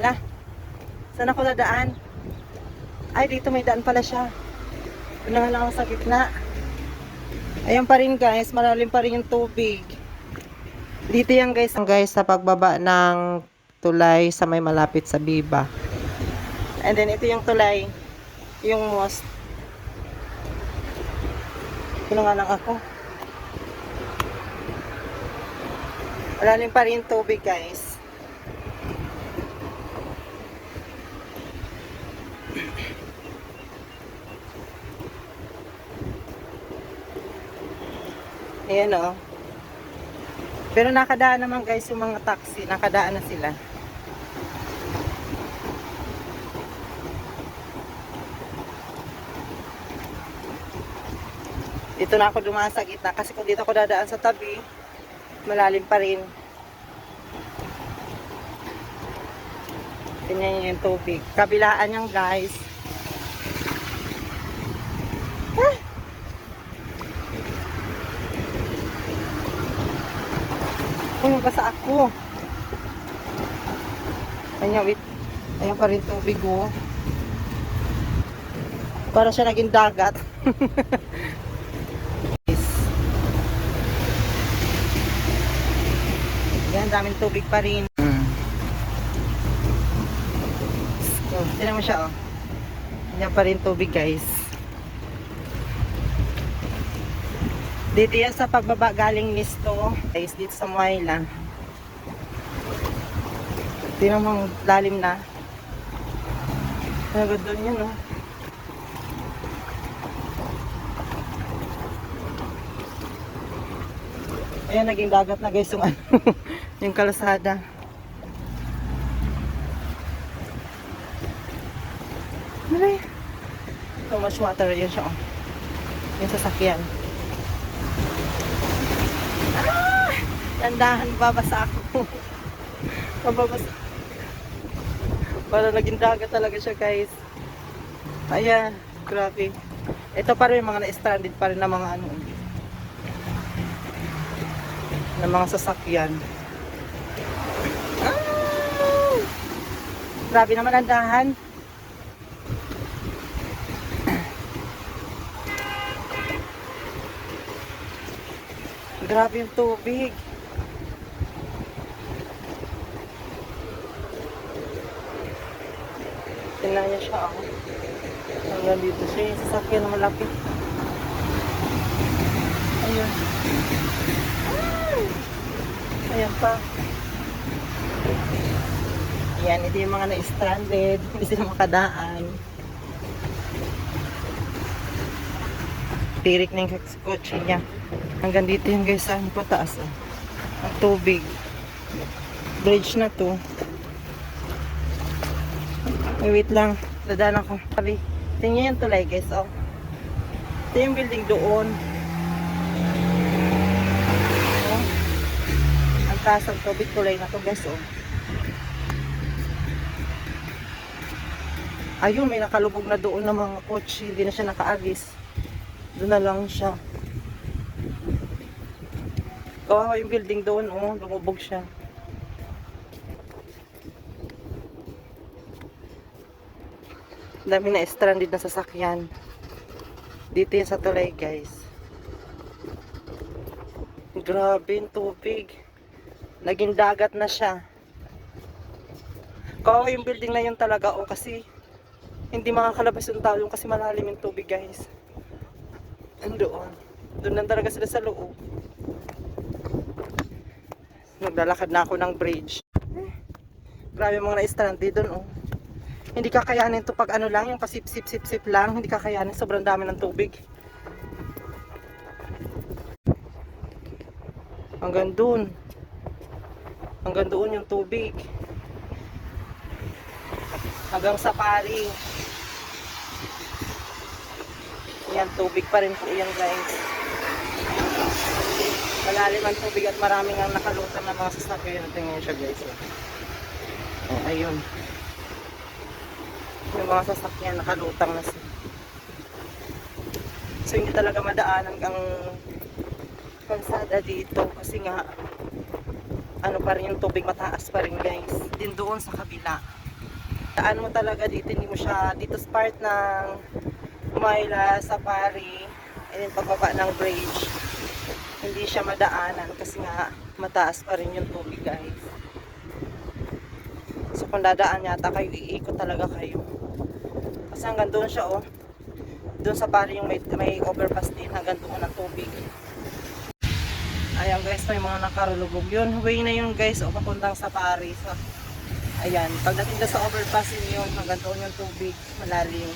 Ala, saan ako dadaan? Ay, dito may daan pala siya. Doon lang ako sa gitna. Ayan pa rin guys, malalim pa rin yung tubig. Dito yan guys, guys sa pagbaba ng tulay sa may malapit sa Biba. And then ito yung tulay, yung mosque. Ito nga lang ako. Malalim pa rin tubig guys. Ayan o. Pero nakadaan naman guys yung mga taxi. Nakadaan na sila. Dito na ako dumaan sa gitna. Kasi kung dito ako dadaan sa tabi, malalim pa rin. Tingnan yung tubig. Kabilaan yan guys. Ah! Kung basa ako. Ayan, wait. Ayan pa rin tubig, oh. Para siya naging dagat. Yan, daming tubig pa rin. Mm. Oh, tinan mo siya, oh. Yan pa rin tubig, guys. Dito yan sa pagbaba galing Misto. Guys, dito sa Muayla. Tingnan mo, lalim na. Nagod doon yun, oh. Ayan, naging dagat na guys yung ano, yung kalasada. Malay. So much water yun siya, oh. Yung sasakyan. Ah! Tandahan, babasa ako. Mababasa. Para naging dagat talaga siya, guys. Ayan, grabe. Ito pa rin mga na-stranded pa rin na mga ano. Na mga sasakyan. Ah! Grabe naman ang dahan. Grabe yung tubig. Tingnan niya siya ako. Hanggang dito siya yung sasakyan na malapit. Ayun. Ay! Ayan pa. Ayan, ito yung mga na-stranded. Hindi sila makadaan. Tirik na yung kotse niya. Hanggang dito yung guys, saan pa taas. Oh. Ang tubig. Bridge na to. Wait lang. Dadaan ako. Sabi, tingnan yung tulay guys. Oh. Ito yung building doon. Oh. Ang taas ng tubig tulay na to guys. Oh. Ayun, may nakalubog na doon ng mga kotse. Hindi na siya nakaalis. Doon na lang siya. Kawawa yung building doon, oh, lumubog siya. Dami na stranded na sasakyan. Dito yan sa tulay, guys. Grabe yung tubig. Naging dagat na siya. Kawawa yung building na yun talaga, oh, kasi hindi makakalabas yung tao yung kasi malalim yung tubig, guys. Andoon. Doon lang talaga sila sa loob. Naglalakad na ako ng bridge. Eh, Grabe mga na-stranded doon, oh. Hindi kakayanin to pag ano lang, yung pasip-sip-sip-sip lang. Hindi kakayanin, sobrang dami ng tubig. Hanggang doon. Hanggang doon yung tubig. Hanggang sa pari. Yan, tubig pa rin po yan guys. Malalim ang tubig at maraming ang nakalutang na mga sasakyan. Tingnan siya guys. Oh, oh ayun. Yung mga sasakyan nakalutang na sila. So hindi talaga madaanan ang kalsada dito kasi nga ano pa rin yung tubig mataas pa rin guys. Din doon sa kabila. Daan mo talaga dito, hindi mo siya dito sa part ng Umayla, Safari, and then pagbaba ng bridge. Hindi siya madaanan kasi nga mataas pa rin yung tubig guys. So kung dadaan yata kayo, iikot talaga kayo. Kasi hanggang doon siya oh. Doon sa pari yung may, may overpass din hanggang doon ang tubig. Ayan guys, may mga nakarulubog yun. Way na yun guys, o papuntang sa Paris. So, ayan, pagdating na sa overpass yun, hanggang doon yung tubig, malalim.